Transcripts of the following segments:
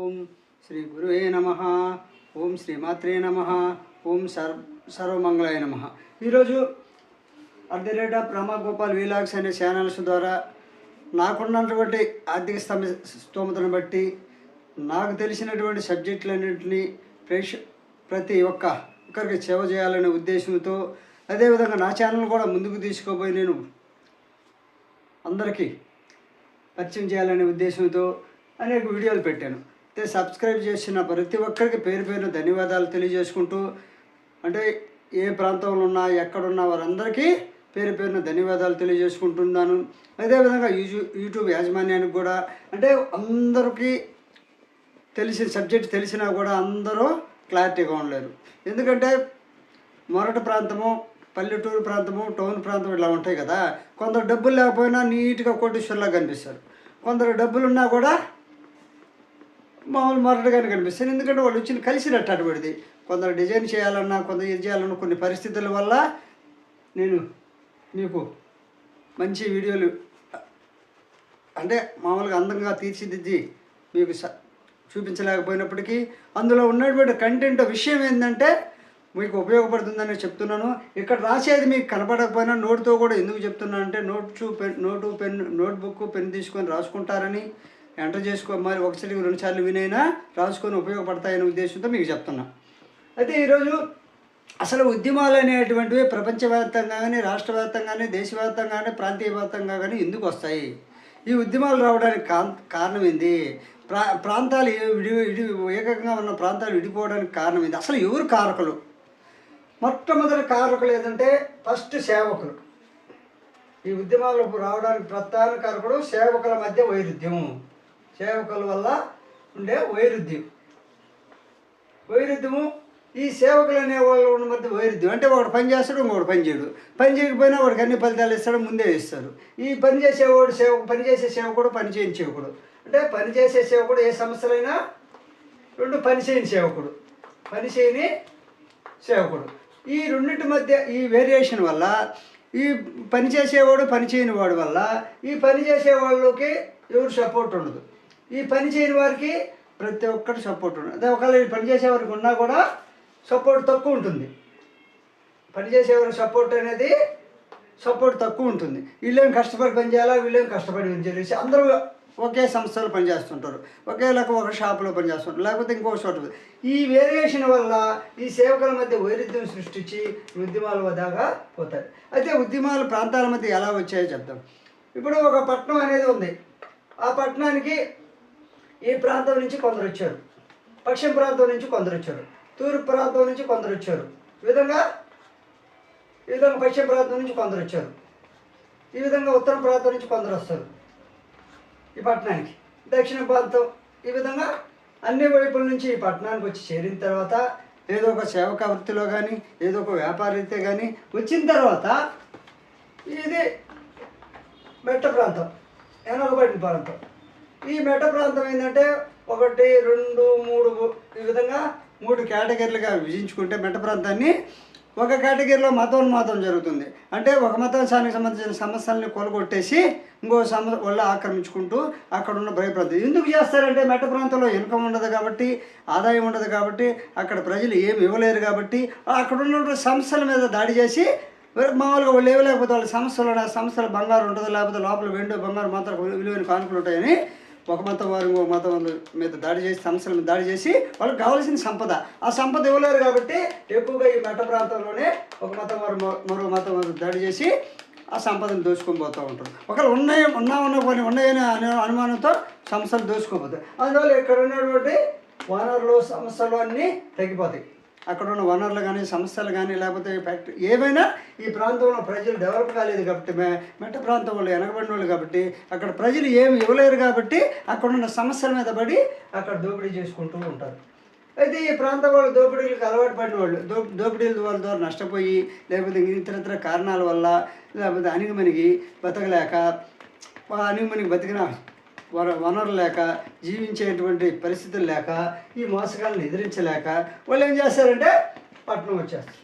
ఓం శ్రీ గురువే నమ. ఓం శ్రీమాత్రే నమ. ఓం సర్ సర్వమంగళాయ నమ. ఈరోజు at the rate of Ramagopal vlogs అనే ఛానల్స్ ద్వారా నాకున్నటువంటి ఆర్థిక స్థమ స్తోమతను బట్టి నాకు తెలిసినటువంటి సబ్జెక్టులన్నింటినీ ప్రేక్ష ప్రతి ఒక్క ఒక్కరికి సేవ చేయాలనే ఉద్దేశంతో అదేవిధంగా నా ఛానల్ కూడా ముందుకు తీసుకోబోయి నేను అందరికీ పరిచయం చేయాలనే ఉద్దేశంతో అనేక వీడియోలు పెట్టాను. అయితే సబ్స్క్రైబ్ చేసిన ప్రతి ఒక్కరికి పేరు పేరున ధన్యవాదాలు తెలియజేసుకుంటూ అంటే ఏ ప్రాంతంలో ఉన్నా ఎక్కడున్నా వారందరికీ పేరు పేరున ధన్యవాదాలు తెలియజేసుకుంటున్నాను. అదేవిధంగా యూజు యూట్యూబ్ యాజమాన్యానికి కూడా అంటే అందరికీ తెలిసిన సబ్జెక్ట్ తెలిసినా కూడా అందరూ క్లారిటీగా ఉండలేరు. ఎందుకంటే మొరటి ప్రాంతము పల్లెటూరు ప్రాంతము టౌన్ ప్రాంతం ఇలా ఉంటాయి కదా. కొందరు డబ్బులు లేకపోయినా నీట్గా కోటీశ్వర్లా కనిపిస్తారు. కొందరు డబ్బులు ఉన్నా కూడా మామూలు మొరటుగానే కనిపిస్తాను ఎందుకంటే వాళ్ళు వచ్చిన కలిసినట్టు అటుబడిది కొందరు డిజైన్ చేయాలన్నా కొందరు ఇది చేయాలన్నా కొన్ని పరిస్థితుల వల్ల నేను మీకు మంచి వీడియోలు అంటే మామూలుగా అందంగా తీర్చిదిద్ది మీకు స- చూపించలేకపోయినప్పటికీ అందులో ఉన్నటువంటి కంటెంట్ విషయం ఏంటంటే మీకు ఉపయోగపడుతుందని చెప్తున్నాను. ఇక్కడ రాసేది మీకు కనపడకపోయినా నోటుతో కూడా ఎందుకు చెప్తున్నాను అంటే చూ pen note pen notebook pen తీసుకొని రాసుకుంటారని ఎంటర్ చేసుకో మరి ఒకసారి రెండు సార్లు వినైనా రాసుకొని ఉపయోగపడతాయనే ఉద్దేశంతో మీకు చెప్తున్నా. అయితే ఈరోజు అసలు ఉద్యమాలు అనేటువంటివి ప్రపంచవ్యాప్తంగా కానీ రాష్ట్ర దేశవ్యాప్తంగానే ప్రాంతీయవ్యాప్తంగా కానీ ప్రాంతీయ వ్యాప్తంగా కానీ ఎందుకు వస్తాయి? ఈ ఉద్యమాలు రావడానికి కా కారణం ఏంది? ప్రా ప్రాంతాలు విడి విడి ఏకంగా ఉన్న ప్రాంతాలు విడిపోవడానికి కారణం ఏంది? అసలు ఎవరు కారకులు? మొట్టమొదటి కారకులు ఏంటంటే ఫస్ట్ సేవకులు. ఈ ఉద్యమాలకు రావడానికి ప్రధాన కారకుడు సేవకుల మధ్య వైరుధ్యం. సేవకుల వల్ల ఉండే వైరుధ్యం. వైరుధ్యము ఈ సేవకులు అనే వాళ్ళ ఉన్న మధ్య వైరుధ్యం. అంటే ఒకడు పని చేస్తాడు ఇంకొకటి పని చేయడు. పని చేయకపోయినా వాడికి అన్ని ఫలితాలు ఇస్తాడు ముందే ఇస్తారు ఈ పని చేసేవాడు సేవ పని చేసే సేవకుడు పని చేయని సేవకుడు. అంటే పని చేసే సేవకుడు ఏ సమస్యలైనా రెండు పని చేయని సేవకుడు. పని చేయని సేవకుడు. ఈ రెండింటి మధ్య ఈ వేరియేషన్ వల్ల ఈ పని చేసేవాడు పని చేయని వాడు వల్ల ఈ పని చేసేవాళ్ళకి ఎవరు సపోర్ట్ ఉండదు. ఈ పని చేయని వారికి ప్రతి ఒక్కటి సపోర్ట్ ఉంటుంది. అదే ఒకవేళ పని చేసేవారికి ఉన్నా కూడా సపోర్ట్ తక్కువ ఉంటుంది. పనిచేసేవారికి సపోర్ట్ అనేది సపోర్ట్ తక్కువ ఉంటుంది. వీళ్ళేం కష్టపడి పనిచేయాలా వీళ్ళేం కష్టపడి పనిచేసి అందరూ ఒకే సంస్థలో పనిచేస్తుంటారు ఒకే ఒక షాపులో పనిచేస్తుంటారు లేకపోతే ఇంకో చోట ఈ వేరియేషన్ వల్ల ఈ సేవకుల మధ్య వైరుధ్యం సృష్టించి ఉద్యమాలు వదాగా పోతాయి అయితే ఉద్యమాలు ప్రాంతాల మధ్య ఎలా వచ్చాయో చెప్తాం ఇప్పుడు ఒక పట్టణం అనేది ఉంది. ఆ పట్టణానికి ఈ ప్రాంతం నుంచి కొందరు వచ్చారు? పశ్చిమ ప్రాంతం నుంచి కొందరు వచ్చారు. తూర్పు ప్రాంతం నుంచి కొందరు వచ్చారు. ఈ విధంగా ఈ విధంగా పశ్చిమ ప్రాంతం నుంచి కొందరు వచ్చారు. ఈ విధంగా ఉత్తర ప్రాంతం నుంచి కొందరు వస్తారు. ఈ పట్టణానికి. దక్షిణ ప్రాంతం ఈ విధంగా అన్ని వైపుల నుంచి ఈ పట్టణానికి వచ్చి చేరిన తర్వాత ఏదో ఒక సేవక వృత్తిలో కానీ ఏదో ఒక వ్యాపారైతే కానీ వచ్చిన తర్వాత ఇది మెట్ట ప్రాంతం. ఎనగబడిన ప్రాంతం. ఈ మెట్ట ప్రాంతం ఏంటంటే ఒకటి రెండు మూడు ఈ విధంగా మూడు కేటగిరీలుగా విభజించుకుంటే మెట్ట ప్రాంతాన్ని ఒక కేటగిరీలో మతోన్మాతం జరుగుతుంది అంటే ఒక మతానికి సంబంధించిన సమస్యల్ని కొలగొట్టేసి ఇంకో సమ వల్ల ఆక్రమించుకుంటూ అక్కడ ఉన్న భయప్రాంతం ఎందుకు చేస్తారంటే మెట్ట ప్రాంతంలో ఇన్కమ్ ఉండదు కాబట్టి ఆదాయం ఉండదు కాబట్టి అక్కడ ప్రజలు ఏమి ఇవ్వలేరు కాబట్టి అక్కడ ఉన్న సంస్థల మీద దాడి చేసి మామూలుగా వాళ్ళు ఇవ్వలేకపోతే వాళ్ళ సమస్యలు ఉన్నాయి. ఆ సమస్యలు బంగారం ఉంటుంది లేకపోతే లోపల వెండి బంగారం మాత్రం విలువైన కానుకలు ఉంటాయని ఒక మతం వారు ఇంకో మతం మీద దాడి చేసి సంస్థల మీద దాడి చేసి వాళ్ళకి కావాల్సిన సంపద. ఆ సంపద ఇవ్వలేరు కాబట్టి ఎక్కువగా ఈ మెట్ట ప్రాంతంలోనే ఒక మతం వారు మరో- మతం వారు దాడి చేసి ఆ సంపదను దోచుకొని పోతూ ఉంటారు. ఒకవేళ ఉన్నాయి ఉన్నా ఉన్న కొన్ని ఉన్నాయని అనే అనుమానంతో సంస్థలు దోచుకోపోతాయి. అందువల్ల ఇక్కడ ఉన్నటువంటి వనరులు సమస్యలు అన్నీ తగ్గిపోతాయి. అక్కడ ఉన్న వనరులు కానీ సమస్యలు కానీ లేకపోతే ఫ్యాక్టరీ ఏమైనా ఈ ప్రాంతంలో ప్రజలు డెవలప్ కాలేదు కాబట్టి మెట్ట ప్రాంతం వాళ్ళు వెనకబడిన వాళ్ళు కాబట్టి అక్కడ ప్రజలు ఏమి ఇవ్వలేరు కాబట్టి అక్కడ ఉన్న సమస్యల మీద పడి అక్కడ దోపిడీ చేసుకుంటూ ఉంటారు. అయితే ఈ ప్రాంతం వాళ్ళు దోపిడీలకు అలవాటు పడిన వాళ్ళు దో దోపిడీల ద్వారా ద్వారా నష్టపోయి లేకపోతే ఇతరత్ర కారణాల వల్ల లేకపోతే అణిగిమణిగి బతకలేక ఆ అణిగిమణిగి బతికిన వర వనరు లేక జీవించేటువంటి పరిస్థితులు లేక ఈ మోసగాలను ఎదిరించలేక వాళ్ళు ఏం చేస్తారంటే పట్నం వచ్చేస్తారు.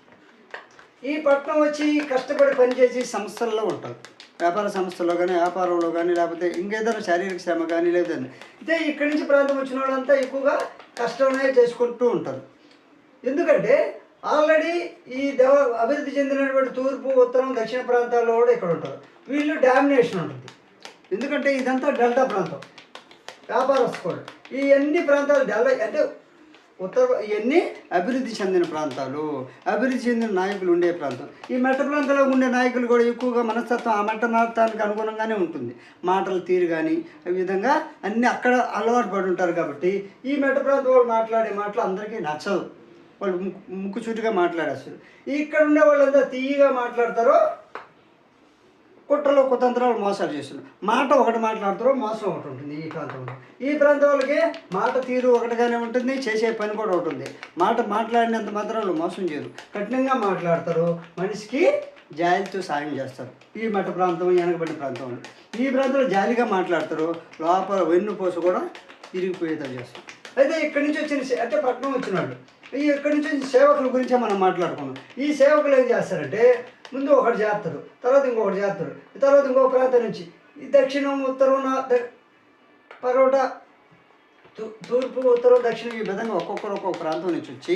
ఈ పట్నం వచ్చి కష్టపడి పనిచేసి సంస్థల్లో ఉంటారు. వ్యాపార సంస్థలో కానీ వ్యాపారంలో కానీ లేకపోతే ఇంకేదైనా శారీరక శ్రమ కానీ లేదా అయితే ఇక్కడి నుంచి ప్రాంతం వచ్చిన వాళ్ళంతా ఎక్కువగా కష్టమే చేసుకుంటూ ఉంటారు. ఎందుకంటే ఆల్రెడీ ఈ దేవ అభివృద్ధి చెందినటువంటి తూర్పు ఉత్తరం దక్షిణ ప్రాంతాల్లో కూడా ఇక్కడ ఉంటారు. వీళ్ళు డామినేషన్ ఉంటుంది. ఎందుకంటే ఇదంతా డెల్టా ప్రాంతం. వ్యాపారస్తు ఈ అన్ని ప్రాంతాలు డెల్టా అంటే ఉత్తర ఇవన్నీ అభివృద్ధి చెందిన ప్రాంతాలు. అభివృద్ధి చెందిన నాయకులు ఉండే ప్రాంతం. ఈ మెట్ట ప్రాంతంలో ఉండే నాయకులు కూడా ఎక్కువగా మనస్తత్వం ఆ మెట్ట నాటానికి అనుగుణంగానే ఉంటుంది. మాటల తీరు కానీ ఈ విధంగా అన్నీ అక్కడ అలవాటు పడి ఉంటారు కాబట్టి ఈ మెట్ట ప్రాంతం వాళ్ళు మాట్లాడే మాటలు అందరికీ నచ్చదు వాళ్ళు ముక్కు ముక్కు చుట్టుగా మాట్లాడేస్తారు. ఇక్కడ ఉండే వాళ్ళంతా తీయగా మాట్లాడతారో కుట్రలు కుతంత్రాలు మోసాలు చేస్తున్నారు. మాట ఒకటి మాట్లాడతారో మోసం ఒకటి ఉంటుంది ఈ ప్రాంతంలో. ఈ ప్రాంతం వాళ్ళకి మాట తీరు ఒకటిగానే ఉంటుంది చేసే పని కూడా ఒకటి ఉంది. మాట మాట్లాడినంత మాత్రం మోసం చేయరు. కఠినంగా మాట్లాడతారు. మనిషికి జాలితో సాయం చేస్తారు. ఈ మఠ ప్రాంతం వెనకబడిన ప్రాంతం. ఈ ప్రాంతంలో జాలిగా మాట్లాడతారు. లోపల వెన్ను పోసు కూడా ఇరిగిపోయేలా చేస్తారు. అయితే ఇక్కడి నుంచి వచ్చిన అంటే పట్నం వచ్చిన వాళ్ళు. ఈ ఇక్కడి నుంచి సేవకుల గురించే మనం మాట్లాడుకున్నాం ఈ సేవకులు ఏం చేస్తారంటే ముందు ఒకటి చేస్తారు తర్వాత ఇంకొకటి చేస్తారు తర్వాత ఇంకో ప్రాంతం నుంచి. ఈ దక్షిణం ఉత్తరం పరోట పరోటా తూర్పు ఉత్తరం దక్షిణం ఈ విధంగా ఒక్కొక్కరు ఒక్కొక్క ప్రాంతం నుంచి వచ్చి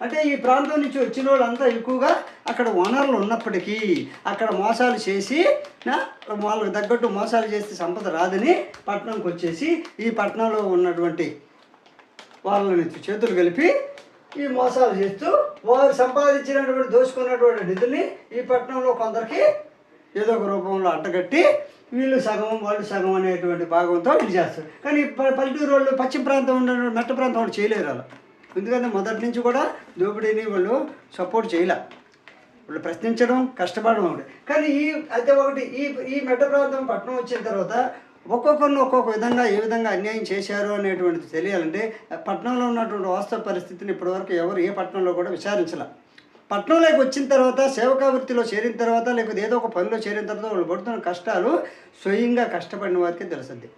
అంటే ఈ ప్రాంతం నుంచి వచ్చిన వాళ్ళంతా ఎక్కువగా అక్కడ వనరులు ఉన్నప్పటికీ అక్కడ మోసాలు చేసి వాళ్ళకి తగ్గట్టు మోసాలు చేస్తే సంపద రాదని పట్టణంకి వచ్చేసి ఈ పట్టణంలో ఉన్నటువంటి వాళ్ళని చేతులు కలిపి ఈ మోసాలు చేస్తూ వారు సంపాదించినటువంటి దోచుకున్నటువంటి నిధుల్ని ఈ పట్టణంలో కొందరికి ఏదో ఒక రూపంలో అట్టగట్టి వీళ్ళు సగం వాళ్ళు సగం అనేటువంటి భాగంతో ఇది చేస్తారు. కానీ ప- పల్లెటూరు వాళ్ళు పశ్చిమ ప్రాంతం ఉన్నటువంటి మెట్ట ప్రాంతం వాళ్ళు చేయలేరు అలా. ఎందుకంటే మొదటి నుంచి కూడా దోపిడీని వాళ్ళు సపోర్ట్ చేయలే. వాళ్ళు ప్రశ్నించడం కష్టపడడం ఒకటి. కానీ ఈ అయితే ఒకటి ఈ ఈ మెట్ట ప్రాంతం పట్టణం వచ్చిన తర్వాత ఒక్కొక్కరిని ఒక్కొక్క విధంగా ఏ విధంగా అన్యాయం చేశారు అనేటువంటిది తెలియాలంటే పట్టణంలో ఉన్నటువంటి వాస్తవ పరిస్థితిని ఇప్పటివరకు ఎవరు ఏ పట్టణంలో కూడా విచారించలే. పట్టణంలోకి వచ్చిన తర్వాత సేవకా వృత్తిలో చేరిన తర్వాత లేకపోతే ఏదో ఒక పనిలో చేరిన తర్వాత వాళ్ళు పడుతున్న కష్టాలు స్వయంగా కష్టపడిన వారికి తెలుస్తుంది.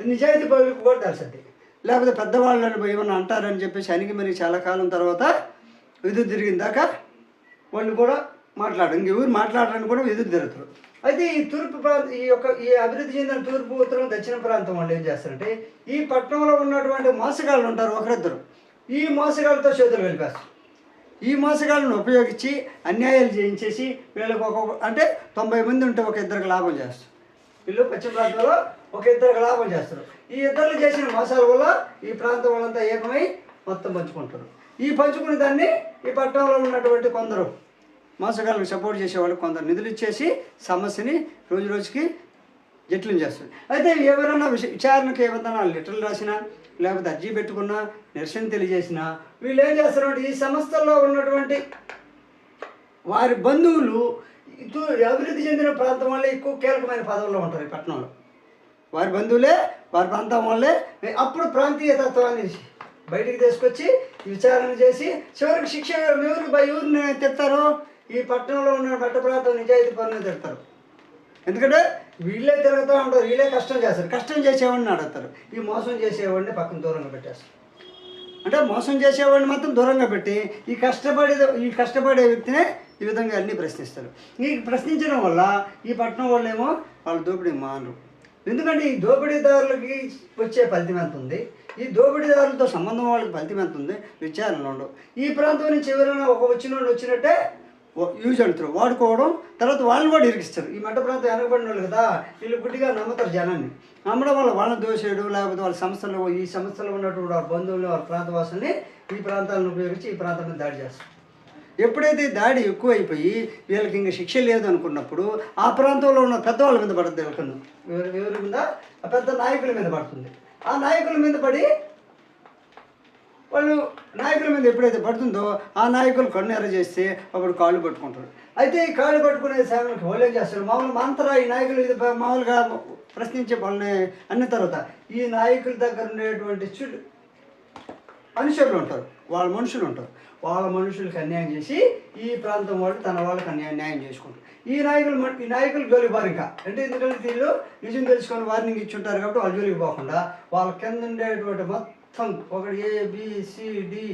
నిజాయితీ పౌరులకు కూడా తెలుస్తుంది. లేకపోతే పెద్దవాళ్ళని ఏమన్నా అంటారని చెప్పేసి అనికి మరి చాలా కాలం తర్వాత విద్యుత్ తిరిగిన దాకా వాళ్ళు కూడా మాట్లాడరు. ఇంక ఎవరు మాట్లాడరని కూడా విద్యుత్ తిరుగుతారు. అయితే ఈ తూర్పు ప్రాంతం ఈ యొక్క ఈ అభివృద్ధి చెందిన తూర్పు ఉత్తరం దక్షిణ ప్రాంతం వాళ్ళు ఏం చేస్తారంటే ఈ పట్టణంలో ఉన్నటువంటి మోసగాళ్ళు ఉంటారు ఒకరిద్దరు. ఈ మోసగాళ్ళతో చేతులు వెళ్ళిపేస్తారు ఈ మోసగాళ్ళను ఉపయోగించి అన్యాయాలు చేయించేసి వీళ్ళకి ఒక్కొక్క అంటే తొంభై మంది ఉంటే ఒక ఇద్దరికి లాభం చేస్తారు. వీళ్ళు పశ్చిమ ప్రాంతంలో ఒక ఇద్దరికి లాభం చేస్తారు. ఈ ఇద్దరు చేసిన మోసాల వల్ల ఈ ప్రాంతం వాళ్ళంతా ఏకమై మొత్తం పంచుకుంటారు. ఈ పంచుకునే దాన్ని ఈ పట్టణంలో ఉన్నటువంటి కొందరు మోసగాళ్ళకి సపోర్ట్ చేసేవాళ్ళు కొందరు నిధులు ఇచ్చేసి సమస్యని రోజు రోజుకి జట్లు చేస్తుంది అయితే ఎవరైనా విష విచారణకు ఏమైనా లెటర్లు రాసినా లేకపోతే అర్జీ పెట్టుకున్నా నిరసన తెలియజేసినా వీళ్ళు ఏం చేస్తారంటే ఈ సంస్థల్లో ఉన్నటువంటి వారి బంధువులు ఇటు అభివృద్ధి చెందిన ప్రాంతం వల్లే ఎక్కువ కీలకమైన పదవుల్లో ఉంటారు ఈ పట్టణంలో. వారి బంధువులే వారి ప్రాంతం వల్లే అప్పుడు ప్రాంతీయ తత్వాన్ని బయటికి తీసుకొచ్చి విచారణ చేసి చివరికి శిక్ష ఎవరికి బై ఎవరిని తెస్తారు ఈ పట్టణంలో ఉన్న పట్ట నిజాయితీ పనులు తిడతారు. ఎందుకంటే వీళ్ళే తిరుగుతూ ఉంటారు వీళ్ళే కష్టం చేస్తారు. కష్టం చేసేవాడిని అడుగుతారు ఈ మోసం చేసేవాడిని పక్కన దూరంగా పెట్టేస్తారు. అంటే మోసం చేసేవాడిని మాత్రం దూరంగా పెట్టి ఈ కష్టపడే ఈ కష్టపడే వ్యక్తినే ఈ విధంగా అన్నీ ప్రశ్నిస్తారు. ఈ ప్రశ్నించడం వల్ల ఈ పట్టణం వాళ్ళేమో వాళ్ళు దోపిడీ మానరు. ఎందుకంటే ఈ దోపిడీదారులకి వచ్చే ఫలితం ఎంత ఉంది? ఈ దోపిడీదారులతో సంబంధం వాళ్ళకి ఫలితం ఎంత ఉంది? విచారణలు ఉండవు. ఈ ప్రాంతం నుంచి ఎవరైనా ఒక వచ్చిన వాళ్ళు వచ్చినట్టే యూజ్ అంటారు వాడుకోవడం తర్వాత వాళ్ళని కూడా ఇరికిస్తారు. ఈ మెట్ట ప్రాంతం వెనకబడిన వాళ్ళు కదా వీళ్ళు గుడ్డిగా నమ్ముతారు జనాన్ని. నమ్మడం వల్ల వాళ్ళని దోషేయడం లేకపోతే వాళ్ళ సంస్థలు ఈ సంస్థలో ఉన్నటువంటి వాళ్ళ బంధువులు వాళ్ళ ప్రాంతవాసుల్ని ఈ ప్రాంతాలను ఉపయోగించి ఈ ప్రాంతాన్ని దాడి చేస్తారు. ఎప్పుడైతే దాడి ఎక్కువైపోయి వీళ్ళకి ఇంకా శిక్ష లేదు అనుకున్నప్పుడు ఆ ప్రాంతంలో ఉన్న పెద్దవాళ్ళ మీద పడుతుంది వీళ్ళకన్ను ఎవరి ఎవరి మీద? ఆ పెద్ద నాయకుల మీద పడుతుంది. ఆ నాయకుల మీద పడి వాళ్ళు నాయకుల మీద ఎప్పుడైతే పడుతుందో ఆ నాయకులు కన్నెర చేస్తే అప్పుడు కాళ్ళు పట్టుకుంటారు. అయితే ఈ కాళ్ళు పట్టుకునే సమయంలో వాళ్ళు ఏం చేస్తారు? మామూలు మంతరా ఈ నాయకులు ఇది మామూలుగా ప్రశ్నించే వాళ్ళని అన్న తర్వాత ఈ నాయకుల దగ్గర ఉండేటువంటి చుట్టూ మనుషులు ఉంటారు. వాళ్ళ మనుషులు ఉంటారు. వాళ్ళ మనుషులకు అన్యాయం చేసి ఈ ప్రాంతం వాళ్ళు తన వాళ్ళకి అన్యాయం న్యాయం చేసుకుంటారు. ఈ నాయకులు ఈ నాయకులు జోలికి పోరు ఇంకా. అంటే ఎందుకంటే వీళ్ళు నిజం తెలుసుకొని వార్నింగ్ ఇచ్చి ఉంటారు కాబట్టి వాళ్ళు జోలికి పోకుండా వాళ్ళ కింద ఉండేటువంటి మొత్తం ఒకటి ఏబిసిడి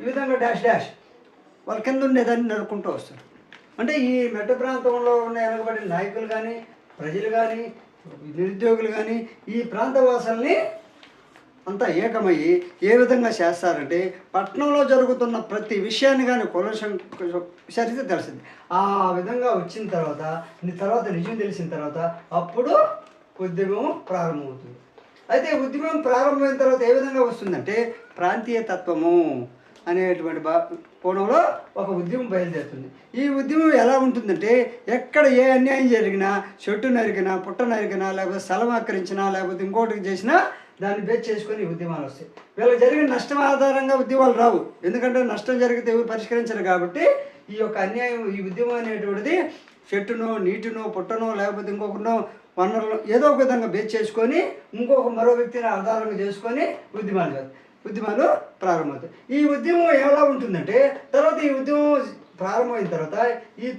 ఈ విధంగా డాష్ డాష్. వాళ్ళ కింద ఉండేదాన్ని నరుక్కుంటూ వస్తారు. అంటే ఈ మెట్ట ప్రాంతంలో ఉన్న వెనుకబడిన నాయకులు కానీ ప్రజలు కానీ నిరుద్యోగులు కానీ ఈ ప్రాంత వాసుల్ని అంతా ఏకమయ్యి ఏ విధంగా చేస్తారంటే పట్టణంలో జరుగుతున్న ప్రతి విషయాన్ని కానీ కొలసం చరిత్ర తెలిసింది. ఆ విధంగా వచ్చిన తర్వాత తర్వాత నిజం తెలిసిన తర్వాత అప్పుడు ఉద్యమం ప్రారంభమవుతుంది. అయితే ఉద్యమం ప్రారంభమైన తర్వాత ఏ విధంగా వస్తుందంటే ప్రాంతీయ తత్వము అనేటువంటి బా కోణంలో ఒక ఉద్యమం బయలుదేరుతుంది. ఈ ఉద్యమం ఎలా ఉంటుందంటే ఎక్కడ ఏ అన్యాయం జరిగినా చెట్టు నరికినా పుట్ట నరికినా లేకపోతే స్థలం ఆక్రమించినా లేకపోతే ఇంకోటి చేసినా దాన్ని బేస్ చేసుకొని ఉద్యమాలు వస్తాయి. వీళ్ళకి జరిగిన నష్టం ఆధారంగా ఉద్యమాలు రావు. ఎందుకంటే నష్టం జరిగితే ఎవరు పరిష్కరించరు కాబట్టి ఈ యొక్క అన్యాయం ఈ ఉద్యమం అనేటువంటిది చెట్టునో నీటినో పుట్టనో లేకపోతే ఇంకొకనో వనరులు ఏదో ఒక విధంగా బేస్ చేసుకొని ఇంకొక మరో వ్యక్తిని ఆధారంగా చేసుకొని ఉద్యమాలు చేస్తారు ఉద్యమాలు ప్రారంభమవుతాయి. ఈ ఉద్యమం ఎలా ఉంటుందంటే తర్వాత ఈ ఉద్యమం ప్రారంభమైన తర్వాత ఈ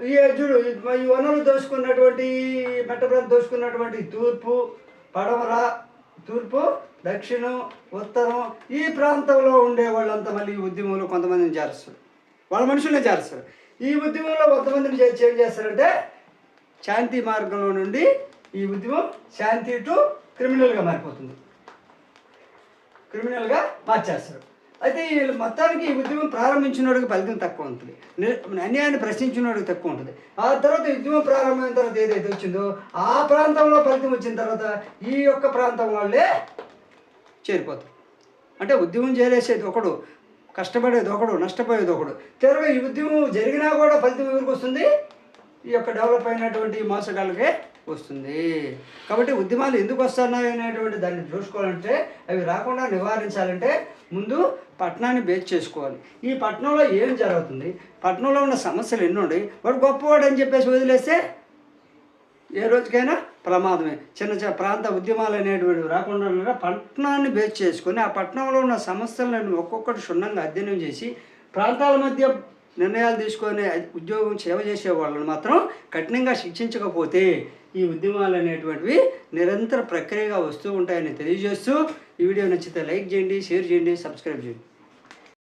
ఈ చూడు ఈ వనరులు దోచుకున్నటువంటి మెట్ట ప్రాంతం దోచుకున్నటువంటి తూర్పు పడమర తూర్పు దక్షిణం ఉత్తరం ఈ ప్రాంతంలో ఉండే వాళ్ళంతా మళ్ళీ ఈ ఉద్యమంలో కొంతమందిని చేరుస్తారు. వాళ్ళ మనుషులనే చేరుస్తారు. ఈ ఉద్యమంలో కొంతమందిని చేర్చి ఏం చేస్తారంటే శాంతి మార్గంలో నుండి ఈ ఉద్యమం శాంతి టు క్రిమినల్గా మారిపోతుంది. క్రిమినల్గా మార్చేస్తారు. అయితే వీళ్ళు మొత్తానికి ఈ ఉద్యమం ప్రారంభించినోడికి ఫలితం తక్కువ ఉంటుంది. అన్యాయాన్ని ప్రశ్నించినోడికి తక్కువ ఉంటుంది. ఆ తర్వాత ఉద్యమం ప్రారంభమైన తర్వాత ఏదైతే వచ్చిందో ఆ ప్రాంతంలో ఫలితం వచ్చిన తర్వాత ఈ యొక్క ప్రాంతం వాళ్ళే చేరిపోతారు. అంటే ఉద్యమం చేరేసేది ఒకడు కష్టపడేది ఒకడు నష్టపోయేది ఒకడు. తిరగ ఈ ఉద్యమం జరిగినా కూడా ఫలితం ఎవరికి వస్తుంది? ఈ యొక్క డెవలప్ అయినటువంటి ఈ మోసగాళ్ళకే వస్తుంది. కాబట్టి ఉద్యమాలు ఎందుకు వస్తున్నాయి అనేటువంటి దాన్ని చూసుకోవాలంటే అవి రాకుండా నివారించాలంటే ముందు పట్టణాన్ని బేస్ చేసుకోవాలి. ఈ పట్టణంలో ఏం జరుగుతుంది? పట్టణంలో ఉన్న సమస్యలు ఎన్ని ఉన్నాయి వాడు గొప్పవాడు అని చెప్పేసి వదిలేస్తే ఏ రోజుకైనా ప్రమాదమే. చిన్న చిన్న ప్రాంత ఉద్యమాలు అనేటువంటి రాకుండా పట్టణాన్ని బేస్ చేసుకొని ఆ పట్టణంలో ఉన్న సమస్యలను ఒక్కొక్కటి క్షుణ్ణంగా అధ్యయనం చేసి ప్రాంతాల మధ్య నిర్ణయాలు తీసుకొని ఉద్యోగం సేవ చేసే వాళ్ళని మాత్రం కఠినంగా శిక్షించకపోతే ఈ ఉద్యమాలు అనేటువంటివి నిరంతర ప్రక్రియగా వస్తూ ఉంటాయని తెలియజేస్తూ ఈ వీడియో నచ్చితే లైక్ చేయండి షేర్ చేయండి సబ్స్క్రైబ్ చేయండి.